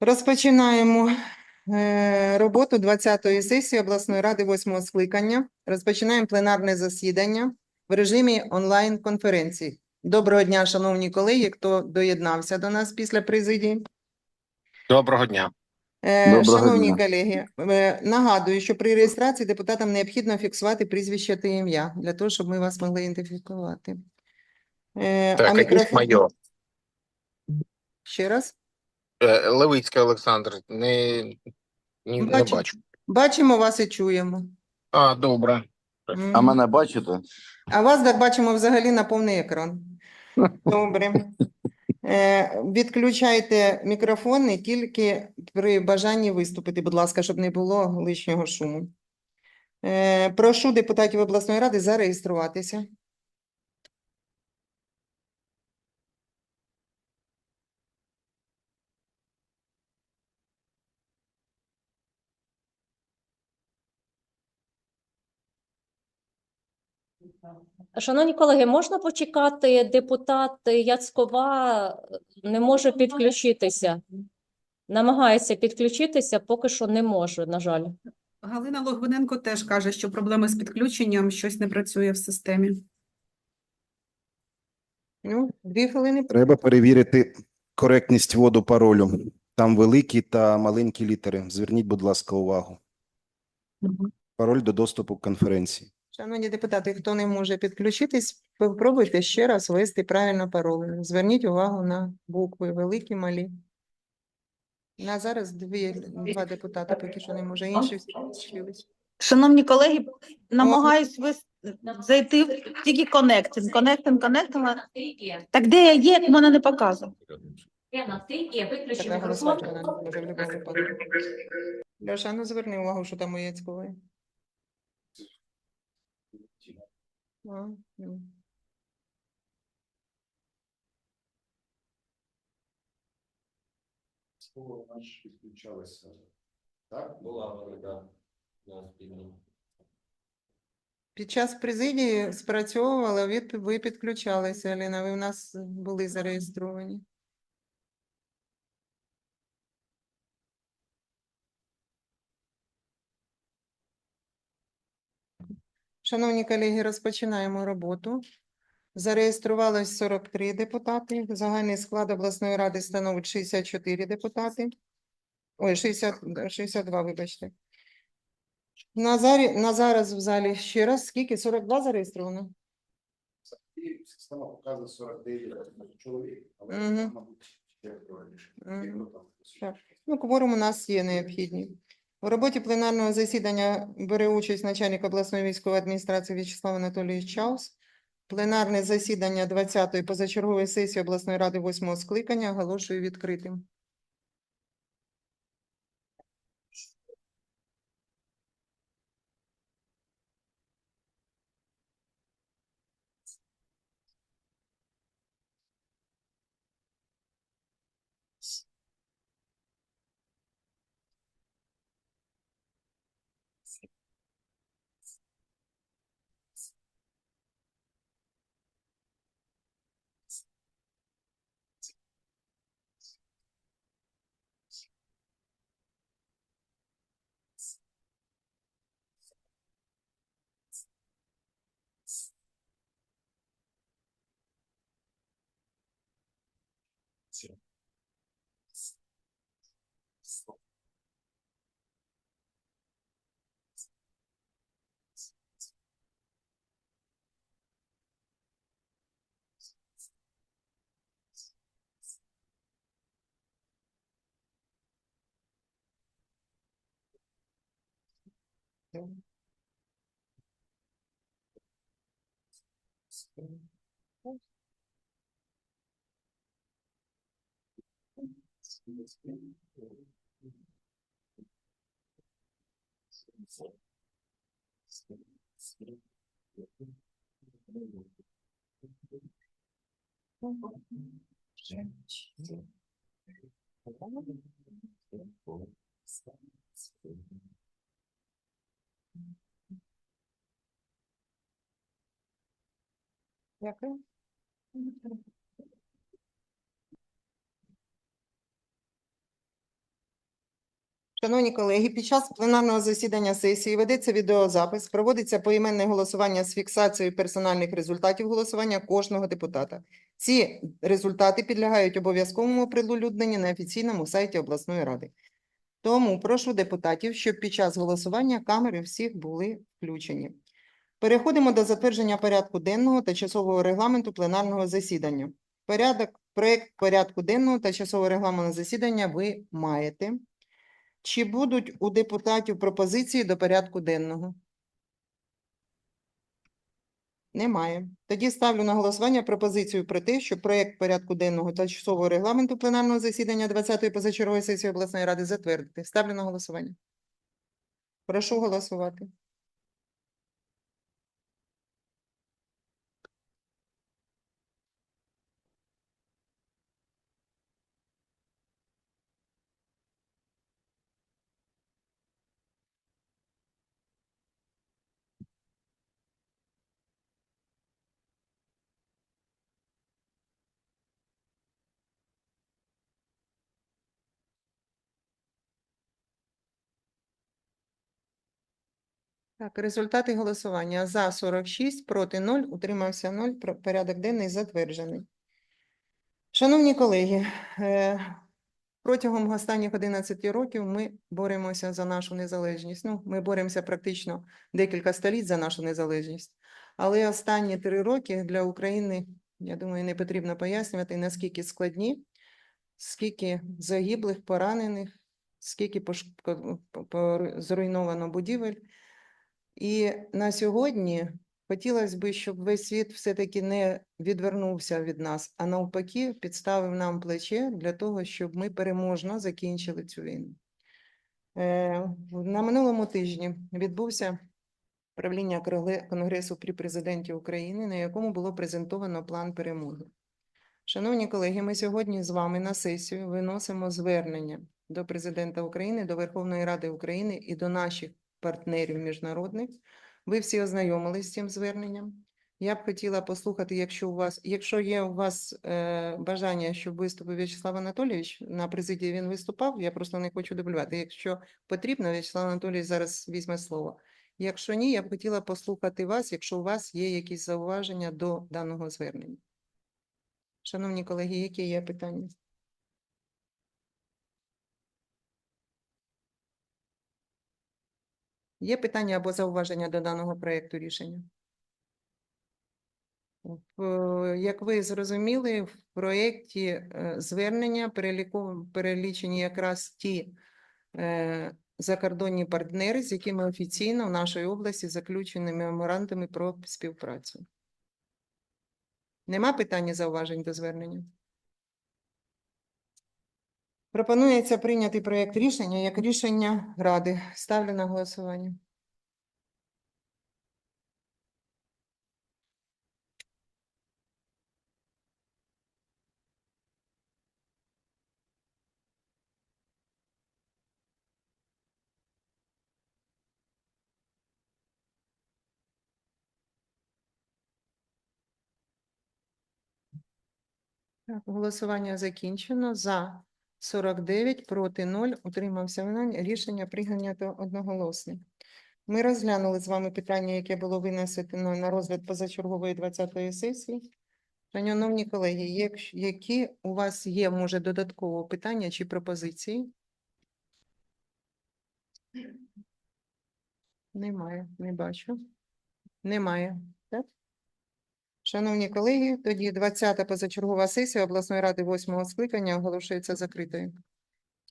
Розпочинаємо е, роботу 20-ї сесії обласної ради 8-го скликання. Розпочинаємо пленарне засідання в режимі онлайн-конференції. Доброго дня, шановні колеги, хто доєднався до нас після президії. Доброго дня. Е, Доброго Шановні дня. колеги, е, нагадую, що при реєстрації депутатам необхідно фіксувати прізвище та ім'я для того, щоб ми вас могли ідентифікувати. Так, а якийсь мікрофон... майор. Ще раз. Е, Левицький Олександр. Не, не Бачу. бачу. Бачимо вас і чуємо. А, добре. Мгм. А мене бачите? А вас так бачимо взагалі на повний екран. Добре. Е, Відключайте мікрофони тільки при бажанні виступити, будь ласка, щоб не було лишнього шуму. Е, Прошу депутатів обласної ради зареєструватися. Шановні колеги, можна почекати? Депутат Яцкова не може підключитися. Намагається підключитися, поки що не може, на жаль. Галина Логвиненко теж каже, що проблеми з підключенням, щось не працює в системі. Ну, дві хвилини. Треба перевірити коректність вводу паролю. Там великі та маленькі літери. Зверніть, будь ласка, увагу. Пароль до доступу к конференції. Шановні депутати, хто не може підключитись, попробуйте ще раз ввести правильно пароль. Зверніть увагу на букви великі, малі. На зараз дві, два депутати поки що не може, інші всі підключились. Шановні колеги, намагаюсь вис... зайти в тільки коннектинг, коннектинг, коннектинг. Так де я є, як мене не показує. Випадку. Льоша, ну зверни увагу, що там у Яцькової. А, ну. Вона ж підключалася. Так? Була вона, Під час президії спрацьовувала, ви, ви підключалися, Аліна, ви в нас були зареєстровані. Шановні колеги, розпочинаємо роботу. Зареєструвалось 43 депутати. Загальний склад обласної ради становить 64 депутати. Ой, 60, 62, вибачте. На, зарі, на зараз в залі ще раз, скільки? 42 зареєстровано? Система показує 49 чоловік, але Мгм. мабуть, ще. Мгм. Так. Ну, кворум у нас є необхідні. У роботі пленарного засідання бере участь начальник обласної військової адміністрації В'ячеслав Анатолійович Чаус. Пленарне засідання 20-ї позачергової сесії обласної ради 8-го скликання оголошую відкритим. Grazie. Thank you. Дякую. Шановні колеги, під час пленарного засідання сесії ведеться відеозапис, проводиться поіменне голосування з фіксацією персональних результатів голосування кожного депутата. Ці результати підлягають обов'язковому оприлюдненню на офіційному сайті обласної ради. Тому прошу депутатів, щоб під час голосування камери всіх були включені. Переходимо до затвердження порядку денного та часового регламенту пленарного засідання. Порядок, проект порядку денного та часового регламенту засідання ви маєте. Чи будуть у депутатів пропозиції до порядку денного? Немає. Тоді ставлю на голосування пропозицію про те, що проєкт порядку денного та часового регламенту пленарного засідання 20-ї позачергової сесії обласної ради затвердити. Ставлю на голосування. Прошу голосувати. Так, результати голосування. За 46, проти 0, утримався 0. Порядок денний затверджений. Шановні колеги, е, протягом останніх 11 років ми боремося за нашу незалежність. Ну, ми боремося практично декілька століть за нашу незалежність. Але останні три роки для України, я думаю, не потрібно пояснювати, наскільки складні, скільки загиблих, поранених, скільки зруйновано будівель. І на сьогодні хотілося б, щоб весь світ все-таки не відвернувся від нас, а навпаки, підставив нам плече для того, щоб ми переможно закінчили цю війну. Е, На минулому тижні відбувся правління Конгресу при президенті України, на якому було презентовано план перемоги. Шановні колеги, ми сьогодні з вами на сесію виносимо звернення до президента України, до Верховної Ради України і до наших партнерів міжнародних. Ви всі ознайомились з цим зверненням. Я б хотіла послухати, якщо у вас, якщо є у вас е, бажання, щоб виступив В'ячеслав Анатолійович, на президії він виступав, я просто не хочу дублювати. Якщо потрібно, В'ячеслав Анатолійович зараз візьме слово. Якщо ні, я б хотіла послухати вас, якщо у вас є якісь зауваження до даного звернення. Шановні колеги, які є питання? Є питання або зауваження до даного проекту рішення? Е, Як ви зрозуміли, в проєкті е, звернення перелічені якраз ті е, закордонні партнери, з якими офіційно в нашій області заключені меморандуми про співпрацю. Нема питань зауважень до звернення? Пропонується прийняти проєкт рішення як рішення Ради. Ставлю на голосування. Голосування закінчено. За 49, проти 0, утримався 0. Рішення прийнято одноголосно. Ми розглянули з вами питання, яке було винесено на розгляд позачергової 20-ї сесії. Шановні колеги, які у вас є, може, додатково питання чи пропозиції? Немає, не бачу. Немає? Шановні колеги, тоді 20-та позачергова сесія обласної ради 8-го скликання оголошується закритою.